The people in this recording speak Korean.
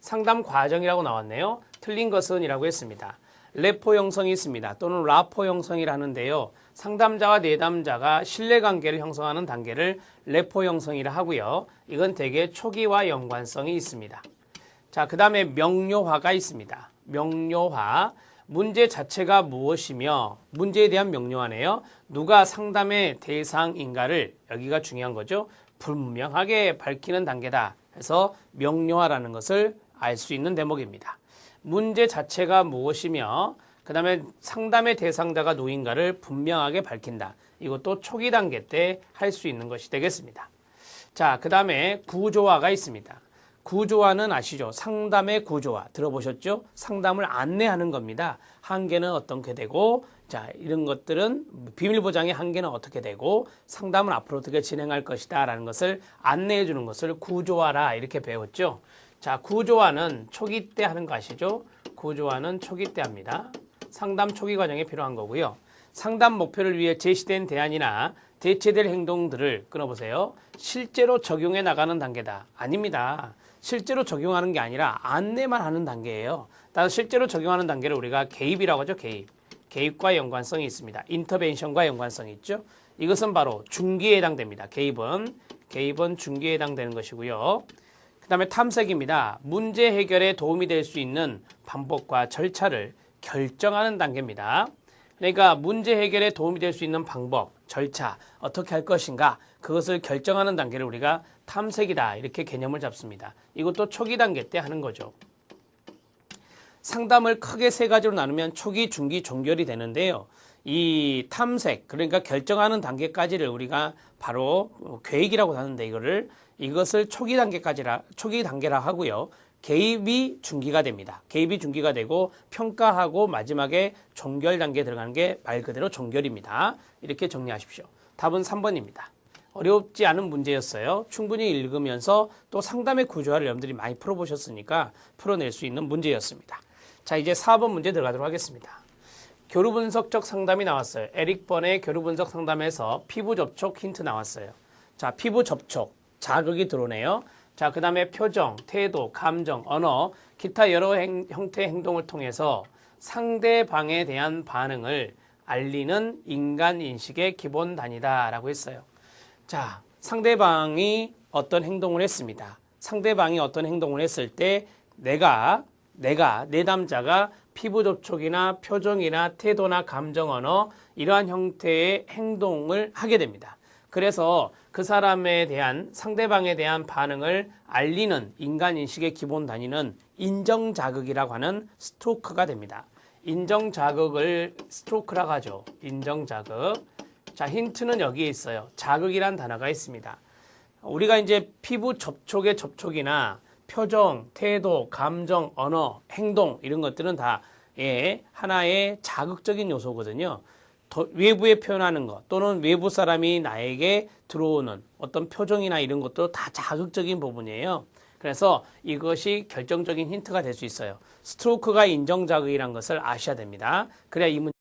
상담 과정이라고 나왔네요. 틀린 것은 이라고 했습니다. 레포 형성이 있습니다. 또는 라포 형성이라는데요. 상담자와 내담자가 신뢰관계를 형성하는 단계를 레포 형성이라 하고요. 이건 대개 초기와 연관성이 있습니다. 자, 그 다음에 명료화가 있습니다. 명료화. 문제 자체가 무엇이며 문제에 대한 명료하네요. 누가 상담의 대상인가를 여기가 중요한 거죠. 분명하게 밝히는 단계다. 해서 명료화라는 것을 알 수 있는 대목입니다. 문제 자체가 무엇이며 그 다음에 상담의 대상자가 누구인가를 분명하게 밝힌다. 이것도 초기 단계 때 할 수 있는 것이 되겠습니다. 자, 그 다음에 구조화가 있습니다. 구조화는 아시죠? 상담의 구조화 들어보셨죠? 상담을 안내하는 겁니다. 한계는 어떻게 되고, 자 이런 것들은 비밀 보장의 한계는 어떻게 되고 상담을 앞으로 어떻게 진행할 것이다 라는 것을 안내해 주는 것을 구조화라 이렇게 배웠죠. 자 구조화는 초기 때 하는 거 아시죠? 구조화는 초기 때 합니다. 상담 초기 과정에 필요한 거고요. 상담 목표를 위해 제시된 대안이나 대체될 행동들을 끊어보세요. 실제로 적용해 나가는 단계다. 아닙니다. 실제로 적용하는 게 아니라 안내만 하는 단계예요. 따라서 실제로 적용하는 단계를 우리가 개입이라고 하죠. 개입. 개입과 연관성이 있습니다. 인터벤션과 연관성이 있죠. 이것은 바로 중기에 해당됩니다. 개입은 개입은 중기에 해당되는 것이고요. 그 다음에 탐색입니다. 문제 해결에 도움이 될 수 있는 방법과 절차를 결정하는 단계입니다. 그러니까 문제 해결에 도움이 될 수 있는 방법, 절차, 어떻게 할 것인가 그것을 결정하는 단계를 우리가 탐색이다 이렇게 개념을 잡습니다. 이것도 초기 단계 때 하는 거죠. 상담을 크게 세 가지로 나누면 초기, 중기, 종결이 되는데요. 이 탐색, 그러니까 결정하는 단계까지를 우리가 바로 계획이라고 하는데 이거를 이것을 초기 단계까지라 초기 단계라 하고요. 개입이 중기가 됩니다. 개입이 중기가 되고 평가하고 마지막에 종결 단계에 들어가는 게 말 그대로 종결입니다. 이렇게 정리하십시오. 답은 3번입니다. 어렵지 않은 문제였어요. 충분히 읽으면서 또 상담의 구조화를 여러분들이 많이 풀어보셨으니까 풀어낼 수 있는 문제였습니다. 자, 이제 4번 문제 들어가도록 하겠습니다. 교류 분석적 상담이 나왔어요. 에릭 번의 교류 분석 상담에서 피부 접촉 힌트 나왔어요. 자, 피부 접촉, 자극이 들어오네요. 자, 그 다음에 표정, 태도, 감정, 언어, 기타 여러 행, 형태의 행동을 통해서 상대방에 대한 반응을 알리는 인간 인식의 기본 단위다라고 했어요. 자, 상대방이 어떤 행동을 했습니다. 상대방이 어떤 행동을 했을 때 내가 내가 내담자가 피부 접촉이나 표정이나 태도나 감정 언어 이러한 형태의 행동을 하게 됩니다. 그래서 그 사람에 대한 상대방에 대한 반응을 알리는 인간 인식의 기본 단위는 인정 자극이라고 하는 스토크가 됩니다. 인정 자극을 스토크라고 하죠. 인정 자극. 자, 힌트는 여기에 있어요. 자극이란 단어가 있습니다. 우리가 이제 피부 접촉의 접촉이나 표정, 태도, 감정, 언어, 행동 이런 것들은 다 예, 하나의 자극적인 요소거든요. 더 외부에 표현하는 것 또는 외부 사람이 나에게 들어오는 어떤 표정이나 이런 것도 다 자극적인 부분이에요. 그래서 이것이 결정적인 힌트가 될 수 있어요. 스트로크가 인정 자극이란 것을 아셔야 됩니다. 그래야 이 문.